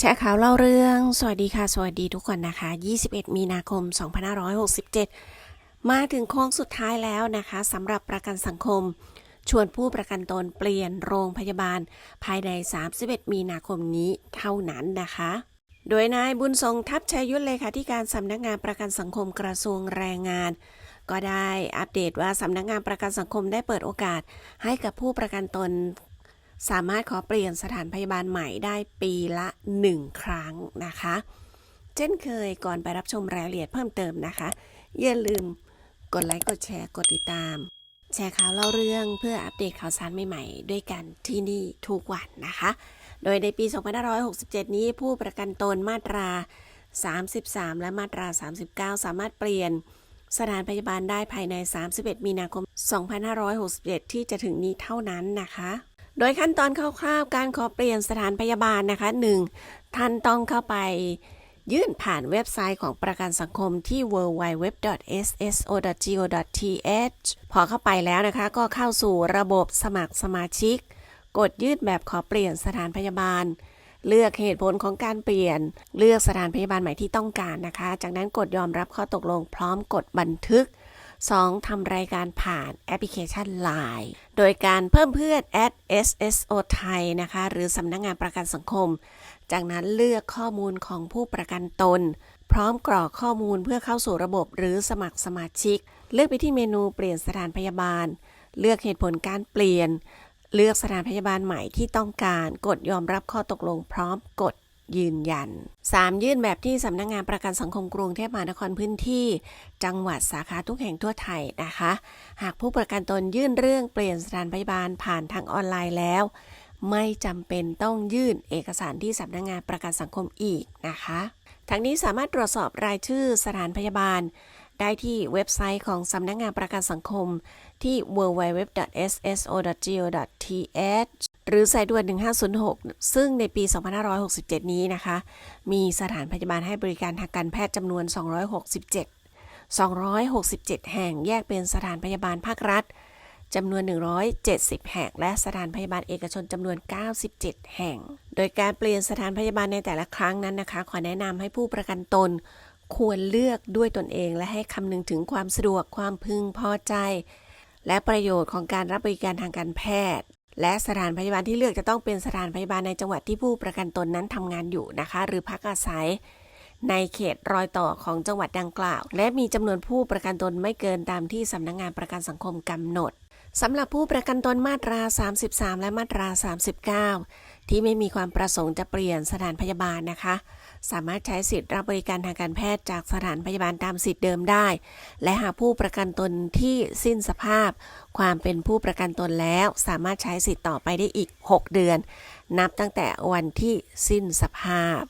แชร์ข่าวเล่าเรื่อง สวัสดีค่ะ สวัสดีทุกคนนะคะ 21 มีนาคม 2567 มาถึงโค้งสุดท้ายแล้วนะคะสำหรับประกันสังคม ชวนผู้ประกันตนเปลี่ยนโรงพยาบาล ภายใน 31 มีนาคมนี้เท่านั้นนะคะ โดยนายบุญทรงทัพชัยยุทธเลขาธิการสำนักงานประกันสังคมกระทรวงแรงงาน ก็ได้อัปเดตว่าสำนักงานประกันสังคมได้เปิดโอกาสให้กับผู้ประกันตน สามารถขอเปลี่ยนสถานพยาบาลใหม่ได้ปีละ 1 ครั้งนะคะ เช่นเคยก่อนไปรับชมรายละเอียดเพิ่มเติมนะคะ อย่าลืมกดไลค์กดแชร์กดติดตาม แชร์ข่าวเล่าเรื่องเพื่ออัปเดตข่าวสารใหม่ๆ ด้วยกันที่นี่ทุกวันนะคะ โดยในปี 2567 นี้ผู้ประกันตนมาตรา 33 และมาตรา 39 สามารถเปลี่ยนสถานพยาบาลได้ภายใน 31 มีนาคม 2567 ที่จะถึงนี้เท่านั้นนะคะ โดยขั้นตอนคร่าวๆ การขอเปลี่ยนสถานพยาบาลนะคะ 1. ท่านต้องเข้าไปยื่นผ่านเว็บไซต์ของประกันสังคมที่ www.sso.go.th พอเข้าไปแล้วนะคะ ก็เข้าสู่ระบบสมัครสมาชิก กดยื่นแบบขอเปลี่ยนสถานพยาบาล เลือกเหตุผลของการเปลี่ยน เลือกสถานพยาบาลใหม่ที่ต้องการนะคะ จากนั้นกดยอมรับข้อตกลงพร้อมกดบันทึก 2. ทำรายการผ่านแอปพลิเคชัน Line โดยการเพิ่มเพื่อน at @sso ไทยนะคะ หรือสำนักงงานประกันสังคม จากนั้นเลือกข้อมูลของผู้ประกันตน พร้อมกรอกข้อมูลเพื่อเข้าสู่ระบบหรือสมัครสมาชิก เลือกไปที่เมนูเปลี่ยนสถานพยาบาล เลือกเหตุผลการเปลี่ยน เลือกสถานพยาบาลใหม่ที่ต้องการ กดยอมรับข้อตกลงพร้อมกด ยืนยัน 3. ยื่นแบบที่สำนักงานประกันสังคมกรุงเทพมหานครพื้นที่ จังหวัดสาขาทุกแห่งทั่วไทยนะคะ หากผู้ประกันตนยื่นเรื่องเปลี่ยนสถานพยาบาลผ่านทางออนไลน์แล้ว ไม่จำเป็นต้องยื่นเอกสารที่สำนักงานประกันสังคมอีกนะคะ ทั้งนี้สามารถตรวจสอบรายชื่อสถานพยาบาล ได้ที่เว็บไซต์ของสำนักงานประกันสังคมที่ www.sso.go.th หรือสายด่วน 1506 ซึ่งในปี 2567 นี้นะคะ มีสถานพยาบาลให้บริการทางการแพทย์จำนวน 267 267 แห่งแยกเป็นสถานพยาบาลภาครัฐจำนวน 170 แห่ง และสถานพยาบาลเอกชนจำนวน 97 แห่ง โดยการเปลี่ยนสถานพยาบาลในแต่ละครั้งนั้นนะคะ ขอแนะนำให้ผู้ประกันตน ควรเลือกด้วยตนเอง และให้คำนึงถึงความสะดวกความพึงพอใจ และประโยชน์ของการรับบริการทางการแพทย์ และสถานพยาบาลที่เลือกจะต้องเป็นสถานพยาบาลในจังหวัดที่ผู้ประกันตนนั้นทำงานอยู่นะคะ หรือพักอาศัย ในเขตรอยต่อของจังหวัดดังกล่าว และมีจำนวนผู้ประกันตนไม่เกินตามที่สำนักงานประกันสังคมกำหนดสำหรับผู้ประกันตนมาตรา 33 และมาตรา 39 ที่ไม่มีความประสงค์จะเปลี่ยนสถานพยาบาลนะคะ สามารถใช้สิทธิ์รับบริการทางการแพทย์จากสถานพยาบาลตามสิทธิ์เดิมได้ และหากผู้ประกันตนที่สิ้นสภาพ ความเป็นผู้ประกันตนแล้ว สามารถใช้สิทธิ์ต่อไปได้อีก 6 เดือน นับตั้งแต่วันที่สิ้นสภาพ